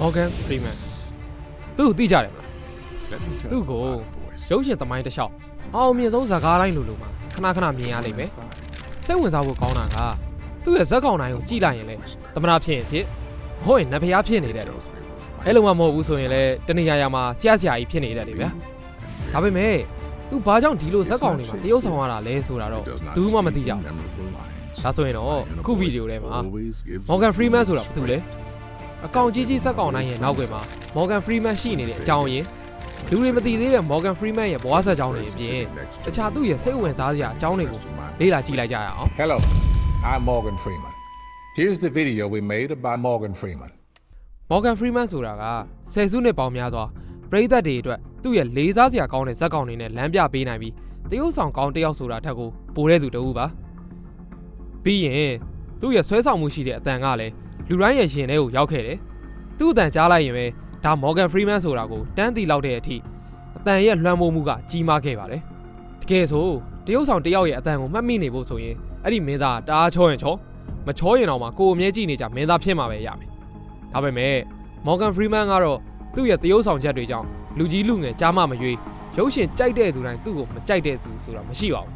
Morgan Freeman သူ့ကိုသိကြတယ်မလားသူ့ကိုရုပ်ရှင်သမိုင်းတစ်လျှောက်အောင်အမြင့်ဆုံးဇာကားတိုင်းလိုလိုမှာခဏခဏမြင်ရလိမ့်မယ်စိတ်ဝင်စားဖို့ကောင်းတာကသူ့ရဲ့ဇက်ကောင်တိုင်းကိုကြည့်လိုက်ရင်လေသမနာဖြစ်ရင်ဖြစ်မဟုတ်ရင်နတ်ဖျားဖြစ်နေတယ်လို့အဲ့လိုမှမဟုတ်ဘူးဆိုရင်လည်းတနေရာရာမှာဆရာဆရာကြီးဖြစ်နေတယ်လေဗျာဒါပေမဲ့သူဘာကြောင့်ဒီလိုဇက်ကောင်တွေမှာတရုပ်ဆောင်ရတာလဲဆိုတာတော့ဘူးမှမသိကြဘူးဒါဆိုရင်တော့အခုဗီဒီယိုထဲမှာ Morgan Freeman ဆိုတာဘာတူလဲ အကောင်ကြီးကြီးဇက်ကောင်တိုင်းရဲ့နောက်ွယ်မှာ Morgan Freeman ရှိနေတဲ့အကြောင်းရင်းလူတွေမသိသေးတဲ့ Morgan Freeman ရဲ့ဘဝဆက်ကြောင်းတွေအပြင်တခြားသူ့ရဲ့စိတ်ဝင်စားစရာအကြောင်းတွေကိုလေ့လာကြည့်လိုက်ကြရအောင် Hello, I'm Morgan Freeman. Here's the video we made about Morgan Freeman. Morgan Freeman ဆိုတာကဆယ်စုနှစ်ပေါင်းများစွာပရိသတ်တွေအတွက်သူ့ရဲ့လေးစားစရာကောင်းတဲ့ဇက်ကောင်တွေနဲ့လမ်းပြပေးနိုင်ပြီးတရုပ်ဆောင်ကောင်းတစ်ယောက်ဆိုတာထက်ကိုပိုတဲ့သူတဦးပါပြီးရင်သူ့ရဲ့ဆွဲဆောင်မှုရှိတဲ့အတန်ကလည်း လူတိုင်းရဲ့ရှင်ထဲကိုရောက်ခဲ့တယ်သူ့အတန်ကြားလိုက်ရင်ပဲဒါ Morgan Freeman ဆိုတာကိုတန်းတီလောက်တဲ့အထိအတန်ရဲ့လွှမ်းမိုးမှုကကြီးမားခဲ့ပါတယ်တကယ်ဆိုတရုပ်ဆောင်တစ်ယောက်ရဲ့အတန်ကိုမှတ်မိနေဖို့ဆိုရင်အဲ့ဒီမင်းသားတအားချောရင်ချောမချောရင်တော့မှကိုယ်အမြဲကြည့်နေကြမင်းသားဖြစ်မှာပဲရမယ်ဒါပေမဲ့ Morgan Freeman ကတော့သူ့ရဲ့တရုပ်ဆောင်ချက်တွေကြောင့်လူကြီးလူငယ်ကြားမမရွေးရုပ်ရှင်ကြိုက်တဲ့သူတိုင်းသူ့ကိုမကြိုက်တဲ့သူဆိုတာမရှိပါဘူး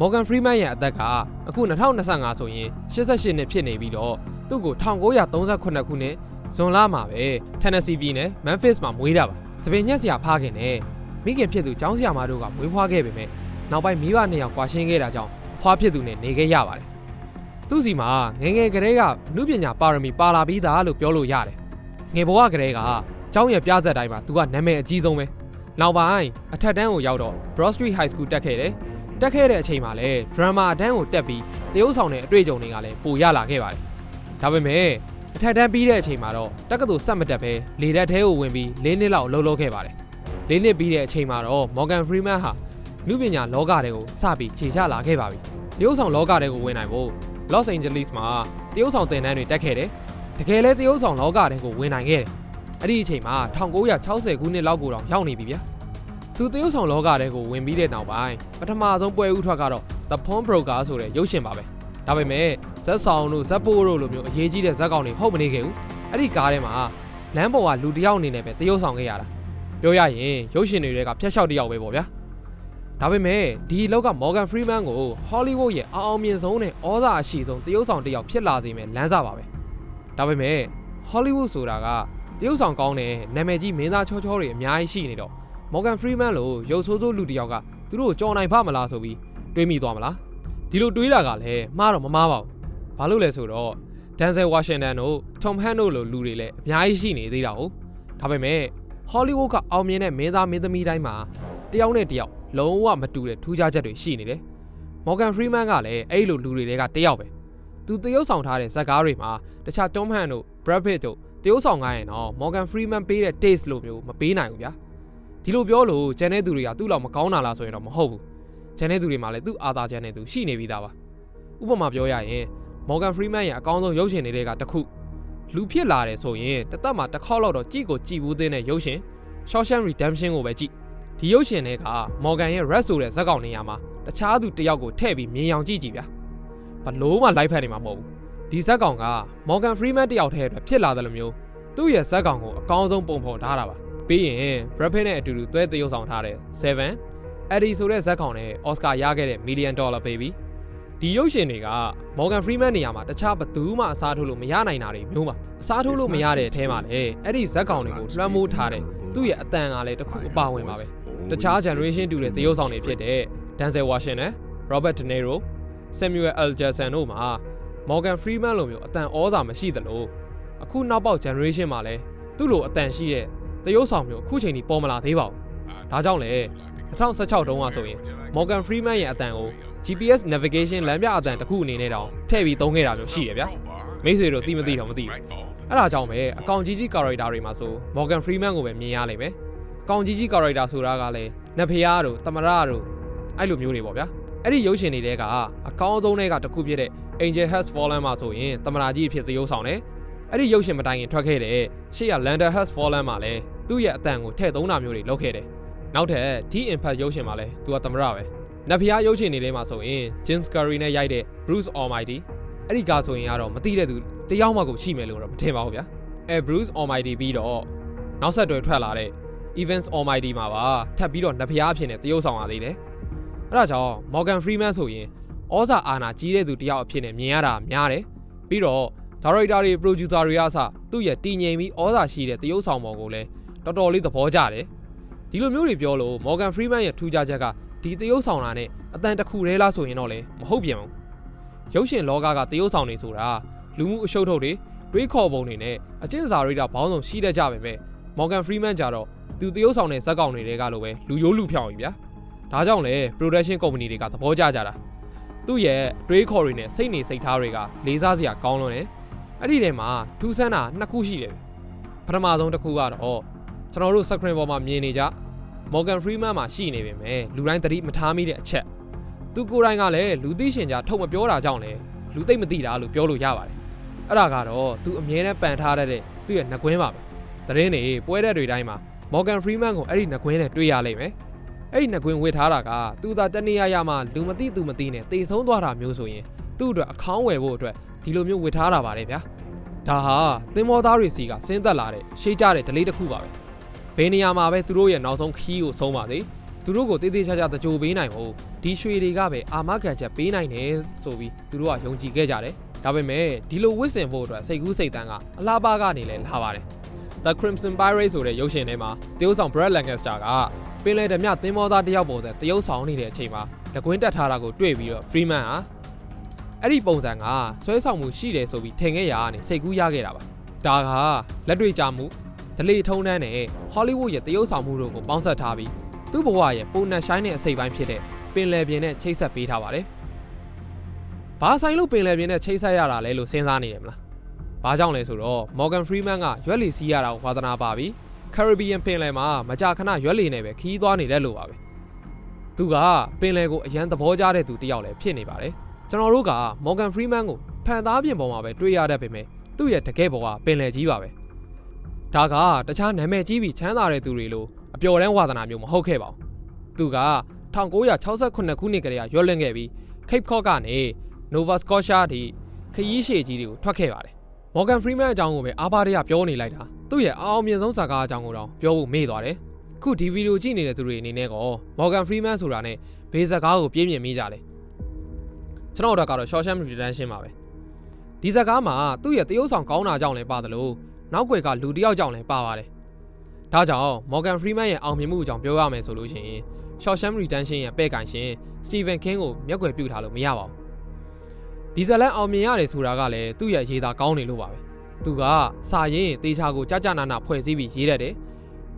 Morgan Freeman ရဲ့အသက်ကအခု2025ဆိုရင်88နှစ်ဖြစ်နေပြီးတော့ သူ့ကို1938ခုနှစ်ဇွန်လမှာပဲ Tennessee ပြည်နယ် Memphis မှာမွေးတာပါ။စပင်ညက်ဆရာဖားခင်နဲ့မိခင်ဖြစ်သူကျောင်းဆရာမတို့ကမွေးဖွားခဲ့ပေမဲ့နောက်ပိုင်းမိဘနှစ်ယောက်ကွာရှင်းခဲ့တာကြောင့်ဖွားဖြစ်သူနဲ့နေခဲ့ရပါတယ်။သူ့စီမှာငယ်ငယ်ကလေးကနုပညာပါရမီပါလာပြီးသားလို့ပြောလို့ရတယ်။ငယ်ဘဝကလေးကကျောင်းရဲ့ပြဆက်တိုင်းမှာသူကနာမည်အကြီးဆုံးပဲ။နောက်ပိုင်းအထက်တန်းကိုရောက်တော့ Broad Street High School တက်ခဲ့တယ်။တက်ခဲ့တဲ့အချိန်မှာလည်း drama အတန်းကိုတက်ပြီးတရုပ်ဆောင်တဲ့အတွေ့အကြုံတွေကလည်းပိုရလာခဲ့ပါတယ်။ ဒါပေမဲ့အထက်တန်းပြီးတဲ့အချိန်မှာတော့တက္ကသိုလ်ဆက်မတက်ပဲလေတက်သေးကိုဝင်ပြီး၄နှစ်လောက်အလုပ်လုပ်ခဲ့ပါတယ်။၄နှစ်ပြီးတဲ့အချိန်မှာတော့ Morgan Freeman ဟာလူပညာလောကတွေကိုစပြီးခြေချလာခဲ့ပါပြီ။တရုပ်ဆောင်လောကတွေကိုဝင်နိုင်ဖို့ Los Angeles မှာတရုပ်ဆောင်သင်တန်းတွေတက်ခဲ့တယ်။တကယ်လဲတရုပ်ဆောင်လောကတွေကိုဝင်နိုင်ခဲ့တယ်။အဲ့ဒီအချိန်မှာ1960ခုနှစ်လောက်ကိုတော့ရောက်နေပြီဗျာ။သူတရုတ်ဆောင်လောကတဲကိုဝင်ပြီးတဲ့နောက်ပိုင်းပထမဆုံးပွဲဥထွက်ကတော့ The Pawn Broker ဆိုတဲ့ရုပ်ရှင်ပါပဲ ဒါပေမဲ့ဇက်ဆောင်တို့ဇက်ပိုးတို့လိုမျိုးအရေးကြီးတဲ့ဇက်ကောင်တွေဟုတ်မနေခဲ့ဘူးအဲ့ဒီကားထဲမှာလမ်းပေါ်ကလူတစ်ယောက်အနေနဲ့ပဲတရုတ်ဆောင်ခဲ့ရတာပြောရရင်ရုပ်ရှင်တွေကဖျက်လျှောက်တစ်ယောက်ပဲပေါ့ဗျာဒါပေမဲ့ဒီလောက်က Morgan Freeman ကို Hollywood ရဲ့အအောင်မြင်ဆုံးနဲ့ဩဇာအရှိဆုံးတရုတ်ဆောင်တစ်ယောက်ဖြစ်လာစေမယ်လမ်းစာပါပဲဒါပေမဲ့ Hollywood ဆိုတာကတရုတ်ဆောင်ကောင်းတဲ့နာမည်ကြီးမင်းသားချောချောတွေအများကြီးရှိနေတော့ Morgan Freeman လို့ရုပ်ဆိုးဆိုးလူတစ်ယောက်ကသူတို့ကိုကြော်နိုင်ဖမလားဆိုပြီးတွေးမိသွားမလား ဒီလိုတွေးတာကလည်းမှားတော့မမှားပါဘူးဘာလို့လဲဆိုတော့ Denzel Washington တို့ Tom Hanks တို့လိုလူတွေလည်းအများကြီးရှိနေသေးတာဟုတ်ဒါပေမဲ့ Hollywood ကအောင်မြင်တဲ့မင်းသားမင်းသမီးတိုင်းမှာတယောက်နဲ့တယောက်လုံးဝမတူတဲ့ထူးခြားချက်တွေရှိနေတယ် Morgan Freeman ကလည်းအဲ့လိုလူတွေတွေကတယောက်ပဲသူတရုပ်ဆောင်ထားတဲ့ဇာတ်ကားတွေမှာတခြား Tom Hanks တို့ Brad Pitt တို့တရုပ်ဆောင်ကားရင်တော့ Morgan Freeman ပေးတဲ့ taste လိုမျိုးမပေးနိုင်ဘူးဗျာဒီလိုပြောလို့ကျန်တဲ့သူတွေကသူ့လောက်မကောင်းတာလားဆိုရင်တော့မဟုတ်ဘူး ကျန်တဲ့သူတွေမှာလည်းသူ့အာသာကျန်တဲ့သူရှိနေပြီးသားပါဥပမာပြောရရင် Morgan Freeman ရဲ့အကောင်းဆုံးရုပ်ရှင်တွေကတစ်ခုလူဖြစ်လာတယ်ဆိုရင်တစ်သက်မှာတစ်ခေါက်လောက်တော့ကြည့်ကိုကြည့်ဘူးသေးတဲ့ရုပ်ရှင် Shawshank Redemption ကိုပဲကြည့်ဒီရုပ်ရှင်တွေက Morgan ရဲ့ Red ဆိုတဲ့ဇာတ်ကောင်နေရာမှာတခြားသူတစ်ယောက်ကိုထည့်ပြီးမြင်အောင်ကြည့်ကြည့်ဗျာဘလို့မှလိုက်ဖက်နေမှာမဟုတ်ဘူးဒီဇာတ်ကောင်က Morgan Freeman တယောက်တည်းအတွက်ဖြစ်လာတယ်လို့မျိုးသူ့ရဲ့ဇာတ်ကောင်ကိုအကောင်းဆုံးပုံဖော်ထားတာပါပြီးရင် Brad Pitt နဲ့အတူတူတွဲသရုပ်ဆောင်ထားတဲ့7 Eddie ဆိုတဲ့ဇာတ်ကောင်နဲ့ Oscar ရခဲ့တဲ့ Million Dollar Baby ဒီရုပ်ရှင်တွေက Morgan Freeman နေရာမှာတခြားဘသူမှအစားထိုးလို့မရနိုင်တာတွေမျိုးပါအစားထိုးလို့မရတဲ့အထဲမှာလည်းအဲ့ဒီဇာတ်ကောင်တွေကိုလွှမ်းမိုးထားတဲ့သူ့ရဲ့အတန်ကလည်းတစ်ခုအပါဝင်ပါပဲတခြား generation တူတဲ့သရုပ်ဆောင်တွေဖြစ်တဲ့ Denzel Washington, Robert De Niro, Samuel L. Jackson တို့မှာ Morgan Freeman လိုမျိုးအတန်ဩဇာမရှိသလိုအခုနောက်ပေါက် generation မှာလည်းသူ့လိုအတန်ရှိတဲ့တရုပ်ဆောင်မျိုးအခုချိန်ထိပေါ်မလာသေးပါဘူး။ဒါကြောင့်လေ 2016တုန်းကဆိုရင် Morgan Freeman ရဲ့အတန်ကို GPS navigation လမ်းပြအတန်တစ်ခုအနေနဲ့တောင်ထည့်ပြီးသုံးခဲ့တာမျိုးရှိတယ်ဗျာ။မိတ်ဆွေတို့သိမသိတော့မသိဘူး။အဲ့ဒါကြောင့်ပဲအကောင်ကြီးကြီး character တွေမှာဆို Morgan Freeman ကိုပဲမြင်ရလိမ့်မယ်။အကောင်ကြီးကြီး character ဆိုတာကလည်းနတ်ဖျားတို့တမရတို့အဲ့လိုမျိုးတွေပေါ့ဗျာ။အဲ့ဒီရုပ်ရှင်တွေတဲကအကောင်းဆုံးတွေကတစ်ခုဖြစ်တဲ့ Angel Has Fallen မှာဆိုရင်တမရာကြီးအဖြစ်သရုပ်ဆောင်တယ်။အဲ့ဒီရုပ်ရှင်မတိုင်ခင်ထွက်ခဲ့တဲ့ရှေ့က Lander Has Fallen မှာလည်းသူ့ရဲ့အတန်ကိုထည့်သုံးတာမျိုးတွေလုပ်ခဲ့တယ်။ နောက်ထပ် The Impact ရုပ်ရှင်မှာလည်းသူကတမရပဲ။နတ်ဖျားရုပ်ရှင်တွေထဲမှာဆိုရင် James Curry နဲ့ရိုက်တဲ့ Bruce Almighty အဲ့ဒီကားဆိုရင်ကတော့မသိတဲ့သူတယောက်မှကိုရှိမယ်လို့တော့မထင်ပါဘူးဗျာ။ Air Bruce Almighty ပြီးတော့နောက်ဆက်တွဲထွက်လာတဲ့ Events Almighty မှာပါထပ်ပြီးတော့နဖျားအဖြစ်နဲ့တရုပ်ဆောင်ရသေးတယ်။အဲဒါကြောင့် Morgan Freeman ဆိုရင်ဩဇာအာဏာကြီးတဲ့သူတစ်ယောက်အဖြစ်နဲ့မြင်ရတာများတယ်။ပြီးတော့ director တွေ producer တွေအစသူ့ရဲ့တည်ငြိမ်ပြီးဩဇာရှိတဲ့တရုပ်ဆောင်ပုံကိုလည်းတော်တော်လေးသဘောကျတယ်။ ဒီလိုမျိုးတွေပြောလို့ Morgan Freeman ရဲ့ထူးခြားချက်ကဒီတရုပ်ဆောင်တာနဲ့အတန်တစ်ခုတည်းလားဆိုရင်တော့လည်းမဟုတ်ပြန်ဘူး။ရုပ်ရှင်လောကကတရုပ်ဆောင်တွေဆိုတာလူမှုအရှုပ်ထုတ်တွေတွေးခေါ်ပုံတွေနဲ့အကျင့်စာရိတ္တဘောင်းဆောင်ရှိတတ်ကြပေမဲ့ Morgan Freeman ကြတော့သူတရုပ်ဆောင်တဲ့ဇက်ကောင်တွေကလိုပဲလူရိုးလူဖြောင်ပြီဗျာဒါကြောင့်လေ production company တွေကသဘောကျကြတာသူ့ရဲ့တွေးခေါ်တွေနဲ့စိတ်နေစိတ်ထားတွေကလေးစားစရာကောင်းလွန်းတယ်အဲ့ဒီထဲမှာထူးဆန်းတာနှစ်ခုရှိတယ်ပထမဆုံးတစ်ခုကတော့ ကျွန်တော်တို့ screen ပေါ်မှာမြင်နေကြ Morgan Freeman မှာရှိနေပေမဲ့လူတိုင်းသတိမထားမိတဲ့အချက်သူကိုယ်တိုင်ကလည်းလူသိရှင်ကြားထုတ်မပြောတာကြောင့်လေလူသိမသိတာလို့ပြောလို့ရပါတယ်အဲ့ဒါကတော့သူအမြဲတမ်းပန်ထားတတ်တဲ့သူ့ရဲ့နှကွင်းပါပဲသတင်းတွေပွဲတဲ့တွေတိုင်းမှာ Morgan Freeman ကိုအဲ့ဒီနှကွင်းနဲ့တွေ့ရလိမ့်မယ်အဲ့ဒီနှကွင်းဝစ်ထားတာကသူသာတနေရရမှာလူမသိသူမသိနဲ့တေဆုံးသွားတာမျိုးဆိုရင်သူ့အတွက်အခေါင်းဝယ်ဖို့အတွက်ဒီလိုမျိုးဝစ်ထားတာပါတယ်ဗျာဒါဟာသင်္ဘောသားတွေစီကဆင်းသက်လာတဲ့ရှေးကြတဲ့ဒလေးတစ်ခုပါပဲ ဘယ်နေရာမှာပဲသူတို့ရဲ့နောက်ဆုံးခီးကိုဆုံးပါစေသူတို့ကိုတေးသေးချာချာတကြိုပေးနိုင်ဖို့ဒီရွှေတွေကပဲအာမခံချက်ပေးနိုင်တယ်ဆိုပြီးသူတို့ကယုံကြည်ခဲ့ကြတယ်ဒါပေမဲ့ဒီလိုဝစ်စင်ဖို့အတွက်စိတ်ကူးစိတ်တန်းကအလားပါကနေလည်းလာပါတယ် The Crimson Pirate ဆိုတဲ့ရုပ်ရှင်ထဲမှာတရုတ်ဆောင် Brad Lancaster ကပင်လယ်ဓမြသင်းမောသားတယောက်ပေါ်တဲ့တရုတ်ဆောင်နေတဲ့အချိန်မှာလက်ကွင်းတက်ထားတာကိုတွေ့ပြီးတော့ Freeman ဟာအဲ့ဒီပုံစံကဆွဲဆောင်မှုရှိတယ်ဆိုပြီးထင်ခဲ့ရကနေစိတ်ကူးရခဲ့တာပါဒါကလက်တွေ့ကြမှု ဒလေထုံးတန်းနဲ့ Hollywood ရဲ့တရုတ်ဆောင်မှုတို့ကိုပေါင်းစပ်ထားပြီးသူ့ဘဝရဲ့ပုံနဲ့ဆိုင်တဲ့အစိပ်ပိုင်းဖြစ်တဲ့ပင်လယ်ပြင်နဲ့ချိတ်ဆက်ပေးထားပါတယ်ဘာဆိုင်လို့ပင်လယ်ပြင်နဲ့ချိတ်ဆက်ရတာလဲလို့စဉ်းစားနေတယ်မလား။ဘာကြောင့်လဲဆိုတော့ Morgan Freeman ကရွက်လီစီးရတာကိုဝါသနာပါပြီး Caribbean ပင်လယ်မှာမကြာခဏရွက်လီနဲ့ပဲခီးသွားနေတဲ့လို့ပါပဲ။သူကပင်လယ်ကိုအရန်သဘောကျတဲ့သူတစ်ယောက်လည်းဖြစ်နေပါတယ်။ကျွန်တော်တို့က Morgan Freeman ကိုဖန်သားပြင်ပေါ်မှာပဲတွေ့ရတတ်ပေမဲ့သူ့ရဲ့တကယ်ဘဝပင်လယ်ကြီးပါပဲ။ ဒါကတခြားနာမည်ကြီးပြီးချမ်းသာတဲ့သူတွေလိုအပျော်တမ်းဝါသနာမျိုးမဟုတ်ခဲ့ပါဘူး။သူက1968ခုနှစ်ကတည်းကရွက်လွင့်ခဲ့ပြီး Cape Cod ကနေ Nova Scotia အထိခရီးရှည်ကြီးတွေကိုထွက်ခဲ့ပါတယ်။ Morgan Freeman အကြောင်းကိုပဲအားပါးတရပြောနေလိုက်တာသူ့ရဲ့အအောင်မြင်ဆုံးဇာကားအကြောင်းကိုတော့ပြောဖို့မေ့သွားတယ်ခုဒီဗီဒီယိုကြည့်နေတဲ့သူတွေအနေနဲ့ကော Morgan Freeman ဆိုတာနဲ့ဘေးဇာကားကိုပြည့်မြင်မိကြတယ်ကျွန်တော်တို့ကတော့ Shawshank Redemption ပါပဲဒီဇာကားမှာသူ့ရဲ့တရုပ်ဆောင်ကောင်းတာကြောင့်လည်းပါတယ်လို့ နောက်ွယ်ကလူတစ်ယောက်ကြောင့်လည်းပါပါတယ်ဒါကြောင့် Morgan Freeman ရဲ့အောင်မြင်မှုအကြောင်းပြောရမယ်ဆိုလို့ရှိရင် Shawshank Redemption ရဲ့ပဲ့ကန်ရှင် Stephen King ကိုမျက်ကွယ်ပြုထားလို့မရပါဘူးဒီဇလန်အောင်မြင်ရတယ်ဆိုတာကလည်းသူ့ရဲ့ရေးသားကောင်းနေလို့ပါပဲသူကစာရင်းတေချာကိုကြကြနာနာဖွဲ့စည်းပြီးရေးတတ်တယ်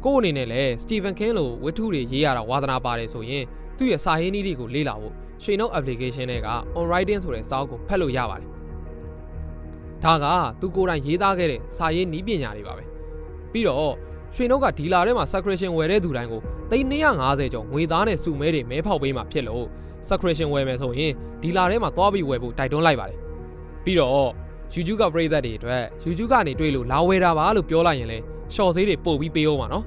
ကို့အနေနဲ့လည်း Stephen King လိုဝတ္ထုတွေရေးရတာဝါသနာပါတယ်ဆိုရင်သူ့ရဲ့စာရင်းနည်းတွေကိုလေ့လာဖို့ရွှေနှုတ် application တွေက on writing ဆိုတဲ့စာအုပ်ကိုဖတ်လို့ရပါတယ် ဒါကသူကိုယ်တိုင်ရေးသားခဲ့တဲ့စာရင်းနည်းပညာတွေပါပဲပြီးတော့ရွှေနှုတ်ကဒီလာထဲမှာ subscription ဝယ်တဲ့သူတိုင်းကိုသိန်း250ကျော်ငွေသားနဲ့စုမဲတွေမဲဖောက်ပေးမှဖြစ်လို့ subscription ဝယ်မယ်ဆိုရင်ဒီလာထဲမှာသွားပြီးဝယ်ဖို့တိုက်တွန်းလိုက်ပါတယ်ပြီးတော့ YouTube ကပရိသတ်တွေအတွက် YouTube ကနေတွေ့လို့လာဝယ်တာပါလို့ပြောလိုက်ရင်လည်း short ဈေးတွေပို့ပြီးပေးအောင်ပါနော်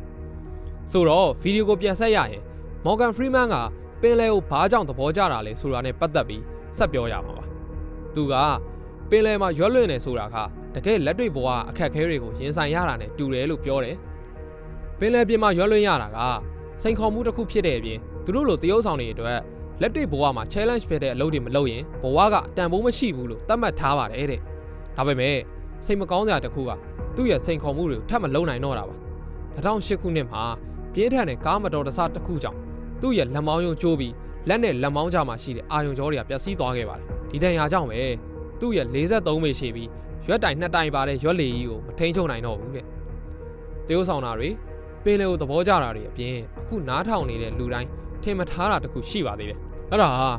ဆိုတော့ဗီဒီယိုကိုပြန်ဆက်ရရင် Morgan Freeman ကပင်လယ်ကိုဘာကြောင့်သဘောကျတာလဲဆိုတာနဲ့ပတ်သက်ပြီးဆက်ပြောရမှာပါသူက ပင်လယ်မှာရွက်လွင့်နေဆိုတာကတကယ်လက်တွေ့ဘဝအခက်အခဲတွေကိုရင်ဆိုင်ရတာနဲ့တူတယ်လို့ပြောတယ်ပင်လယ်ပြင်မှာရွက်လွင့်ရတာကစိန်ခေါ်မှုတစ်ခုဖြစ်တဲ့အပြင်သူတို့လိုတရုပ်ဆောင်တွေအတွက်လက်တွေ့ဘဝမှာ challenge ဖြစ်တဲ့အလုပ်တွေမလုပ်ရင်ဘဝကအတန်ဖိုးမရှိဘူးလို့သတ်မှတ်ထားပါတယ်တဲ့ဒါပေမဲ့စိတ်မကောင်းစရာတစ်ခုကသူ့ရဲ့စိန်ခေါ်မှုတွေကိုထပ်မလုပ်နိုင်တော့တာပါ2008ခုနှစ်မှာပြင်းထန်တဲ့ကားမတော်တဆတစ်ခုကြောင့်သူ့ရဲ့လက်မောင်းယုံကျိုးပြီးလက်နဲ့လက်မောင်းကြားမှာရှိတဲ့အာယုံကြောတွေကပျက်စီးသွားခဲ့ပါတယ်ဒီတန်ရာကြောင့်ပဲ သူ့ရဲ့43မိရှိပြီးရွက်တိုင်နှစ်တိုင်ပါတဲ့ရွက်လီကြီးကိုမထိန်ချုံနိုင်တော့ဘူးတဲ့တရုပ်ဆောင်တာတွေပင်လေကိုသဘောကျတာတွေအပြင်အခုနားထောင်နေတဲ့လူတိုင်းထင်မထားတာတခုရှိပါသေးတယ်အဲ့ဒါဟာ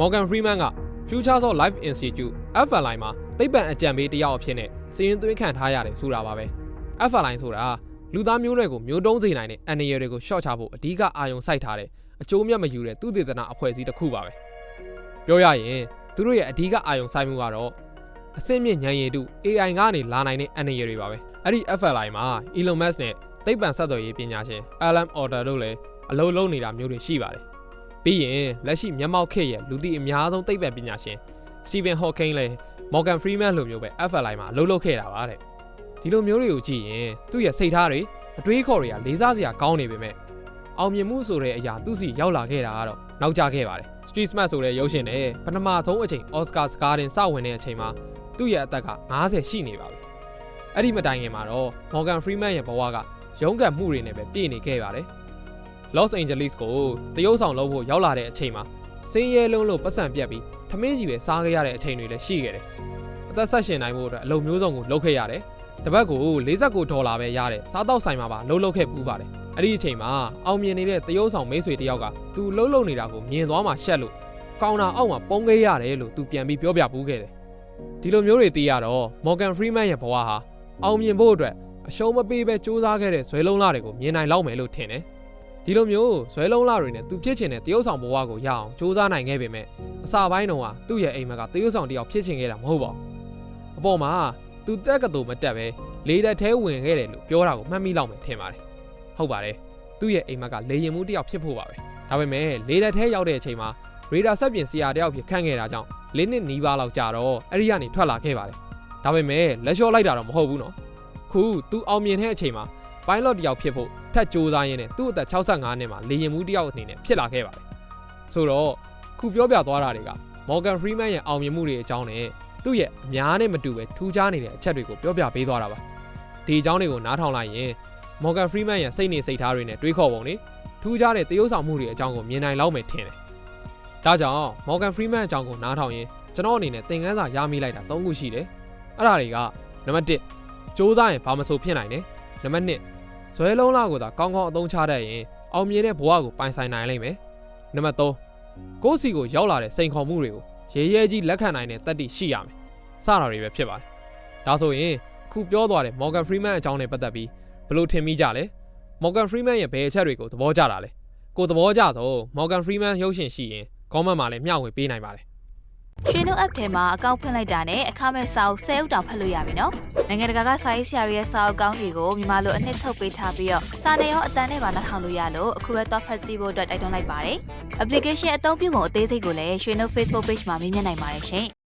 Morgan Freeman က Futures of Life Institute FLI မှာသိပ္ပံအကြံပေးတယောက်အဖြစ်နဲ့စီရင်သွင်းခံထားရတယ်ဆိုတာပါပဲ FLI ဆိုတာလူသားမျိုးနွယ်ကိုမျိုးတုံးစေနိုင်တဲ့အန္တရာယ်တွေကိုရှော့ချဖို့အဓိကအာရုံစိုက်ထားတဲ့အကျိုးမြတ်မယူတဲ့သူတေသနာအဖွဲ့အစည်းတစ်ခုပါပဲပြောရရင် သူတို့ရဲ့အဓိကအာရုံစိုက်မှုကတော့အစင်းမြင့်ဉာဏ်ရည်တု AI ကနေလာနိုင်တဲ့အန္တရာယ်တွေပါပဲအဲ့ဒီ FLI မှာ Elon Musk နဲ့သိပ္ပံဆက်သွယ်ရေးပညာရှင် Alan Alda တို့လည်းအလုပ်လုပ်နေတာမျိုးတွေရှိပါတယ်ပြီးရင်လက်ရှိမျက်မှောက်ခေတ်ရဲ့လူသိအများဆုံးသိပ္ပံပညာရှင် Stephen Hawking လည်း Morgan Freeman လိုမျိုးပဲ FLI မှာအလုပ်လုပ်ခဲ့တာပါတဲ့ဒီဒီလိုမျိုးတွေကိုကြည့်ရင်သူ့ရဲ့စိတ်ထားတွေအတွေးခေါ်တွေကလေးစားစရာကောင်းနေပေမဲ့အောင်မြင်မှုဆိုတဲ့အရာသူ့စီရောက်လာခဲ့တာကတော့ နောက်ကျခဲ့ပါတယ် Street Smart ဆိုတဲ့ရုပ်ရှင်နဲ့ပထမဆုံးအချိန် Oscar စကားတင်စဝင်တဲ့အချိန်မှာသူ့ရဲ့အသက်က90ရှိနေပါပြီအဲ့ဒီမတိုင်ခင်မှာတော့ Morgan Freeman ရဲ့ဘဝကရုန်းကန်မှုတွေနဲ့ပဲပြည့်နေခဲ့ပါတယ် Los Angeles ကိုတရုတ်ဆောင်လုပ်ဖို့ရောက်လာတဲ့အချိန်မှာစင်းရဲလုံးလို့ပတ်စံပြတ်ပြီးထမင်းကြီးပဲစားခဲ့ရတဲ့အချိန်တွေလည်းရှိခဲ့တယ်အသက်ဆက်ရှင်နိုင်ဖို့အတွက်အလုပ်မျိုးစုံကိုလုပ်ခဲ့ရတယ်တပတ်ကို49ဒေါ်လာပဲရတဲ့စားတောက်ဆိုင်မှာပါလှုပ်လှုပ်ခဲ့ပူးပါတယ် အဲ့ဒီအချိန်မှာအောင်မြင်နေတဲ့တရုတ်ဆောင်မိတ်ဆွေတယောက်ကသူလှုပ်လှုပ်နေတာကိုမြင်သွားမှရှက်လို့ကောင်တာအောက်မှာပုံခဲ့ရတယ်လို့သူပြန်ပြီးပြောပြပူးခဲ့တယ်ဒီလိုမျိုးတွေသိရတော့ Morgan Freeman ရဲ့ဘဝဟာအောင်မြင်ဖို့အတွက်အရှုံးမပေးပဲစူးစမ်းခဲ့တဲ့ဇွဲလုံးလာတွေကိုမြင်နိုင်လောက်မယ်လို့ထင်တယ်ဒီလိုမျိုးဇွဲလုံးလာတွေနဲ့သူဖြစ်ချင်တဲ့တရုတ်ဆောင်ဘဝကိုရအောင်စူးစမ်းနိုင်ခဲ့ပေမဲ့အစာပိုင်းတုန်းကသူ့ရဲ့အိမ်မက်ကတရုတ်ဆောင်တယောက်ဖြစ်ချင်ခဲ့တာမဟုတ်ပါဘူးအပေါ်မှာသူတက်ကတူမတက်ပဲလေးတက်သေးဝင်ခဲ့တယ်လို့ပြောတာကိုမှတ်မိလောက်မယ်ထင်ပါတယ် ဟုတ်ပါတယ်သူ့ရဲ့အိမ်မက်ကလေရင်မှုတယောက်ဖြစ်ဖို့ပါပဲဒါပေမဲ့လေးတက်သေးရောက်တဲ့အချိန်မှာရေဒါဆက်ပြင်ဆရာတယောက်ဖြစ်ခန့်ခဲ့တာကြောင့်လေးနှစ်နီးပါးလောက်ကြာတော့အဲ့ဒီကနေထွက်လာခဲ့ပါတယ်ဒါပေမဲ့လက်လျှော့လိုက်တာတော့မဟုတ်ဘူးနော်ခုသူအောင်မြင်တဲ့အချိန်မှာ pilot တယောက်ဖြစ်ဖို့ထပ်ကြိုးစားရင်းနဲ့သူ့အသက်65နှစ်မှာလေရင်မှုတယောက်အနေနဲ့ဖြစ်လာခဲ့ပါတယ်ဆိုတော့ခုပြောပြသွားတာတွေက Morgan Freeman ရဲ့အောင်မြင်မှုတွေအကြောင်းနဲ့သူ့ရဲ့အများနဲ့မတူပဲထူးခြားနေတဲ့အချက်တွေကိုပြောပြပေးသွားတာပါဒီအကြောင်းတွေကိုနားထောင်လိုက်ရင် Morgan Freeman ရဲ့စိတ်နေစိတ်ထားတွေနဲ့တွေးခေါ်ပုံတွေထူးခြားတဲ့သရုပ်ဆောင်မှုတွေအကြောင်းကိုမြင်နိုင်လောက်မယ်ထင်တယ်ဒါကြောင့် Morgan Freeman အကြောင်းကိုနားထောင်ရင်ကျွန်တော်အနေနဲ့သင်ခန်းစာရမိလိုက်တာ၃ခုရှိတယ်အဲ့ဒါတွေကနံပါတ်1စ조사ရင်ဘာမဆိုဖြစ်နိုင်တယ်နံပါတ်2ဇွဲလုံးလာကိုသာကောင်းကောင်းအသုံးချတတ်ရင်အောင်မြင်တဲ့ဘဝကိုပိုင်ဆိုင်နိုင်လိမ့်မယ်နံပါတ်3ကိုယ့်စီကိုရောက်လာတဲ့စိန်ခေါ်မှုတွေကိုရဲရဲကြီးလက်ခံနိုင်တဲ့တတ်သိရှိရမယ်စတာတွေပဲဖြစ်ပါတယ်ဒါဆိုရင်ခုပြောသွားတဲ့ Morgan Freeman အကြောင်းနဲ့ပတ်သက်ပြီး ဘယ်လိုထင်မိကြလဲ Morgan Freeman ရဲ့ဘယ်အချက်တွေကိုသဘောကျတာလဲကိုသဘောကျဆို Morgan Freeman ရုပ်ရှင်ရှိရင် comment မှာလည်းမျှဝေပေးနိုင်ပါတယ်ရွှေနှုတ် app ထဲမှာအကောင့်ဖွင့်လိုက်တာနဲ့အခမဲ့စာအုပ်10အုပ်တောင်ဖတ်လို့ရပြီနော်။နိုင်ငံတကာကစာရေးဆရာတွေရဲ့စာအုပ်ကောင်းတွေကိုမြန်မာလိုအနှစ်ချုပ်ပေးထားပြီးတော့စာနယ်ရောအတန်နဲ့ပါနှာထောင်လို့ရလို့အခုပဲတော့ဖတ်ကြည့်ဖို့အတွက်တိုက်တွန်းလိုက်ပါတယ်။ application အသုံးပြုပုံအသေးစိတ်ကိုလည်းရွှေနှုတ် Facebook page မှာမြင်မြင်နိုင်ပါတယ်ရှင်။